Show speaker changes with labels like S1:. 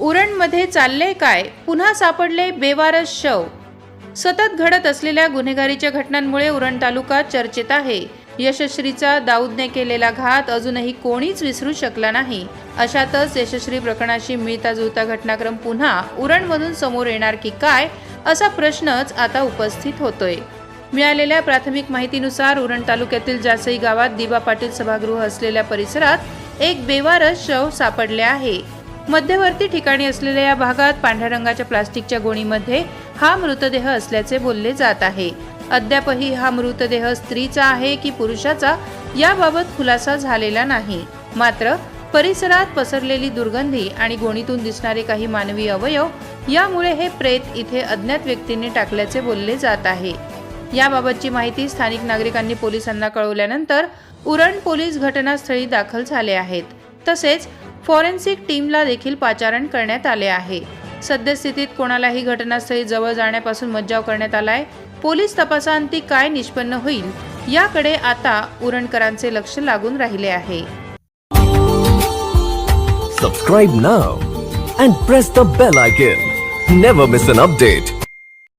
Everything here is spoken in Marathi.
S1: उरणमध्ये चालले काय? पुन्हा सापडले बेवारस शव. सतत घडत असलेल्या गुन्हेगारीच्या घटनांमुळे उरण तालुका चर्चेत आहे. यशश्रीचा दाऊदने केलेला घात अजूनही कोणीच विसरू शकला नाही. अशातच यशश्री प्रकरणाशी मिळता जुळता घटनाक्रम पुन्हा उरणमधून समोर येणार की काय असा प्रश्नच आता उपस्थित होतोय. मिळालेल्या प्राथमिक माहितीनुसार उरण तालुक्यातील जासई गावात दिबा पाटील सभागृह असलेल्या परिसरात एक बेवारस शव सापडले आहे. मध्यवर्ती ठिकाणी असलेल्या या भागात पांढऱ्या रंगाच्या प्लास्टिकच्या गोणीमध्ये हा मृतदेह असल्याचे बोलले जात आहे. अद्यापही हा मृतदेह स्त्रीचा आहे की पुरुषाचा याबाबत खुलासा झालेला नाही. मात्र परिसरात पसरलेली दुर्गंधी आणि गोणीतून दिसणारे काही मानवी अवयव यामुळे हे प्रेत इथे अज्ञात व्यक्तींनी टाकल्याचे बोलले जात आहे. याबाबतची माहिती स्थानिक नागरिकांनी पोलिसांना कळवल्यानंतर उरण पोलीस घटनास्थळी दाखल झाले आहेत. तसेच फॉरेन्सिक टीमला देखील पाचारण करण्यात आले आहे. सद्यस्थितीत कोणालाही घटनास्थळी जवळ जाण्यापासून मज्जाव करण्यात आलाय. पोलीस तपासांती काय निष्पन्न होईल याकडे आता उरणकरांचे लक्ष लागून राहिले आहे.
S2: Subscribe now and press the bell icon never miss an update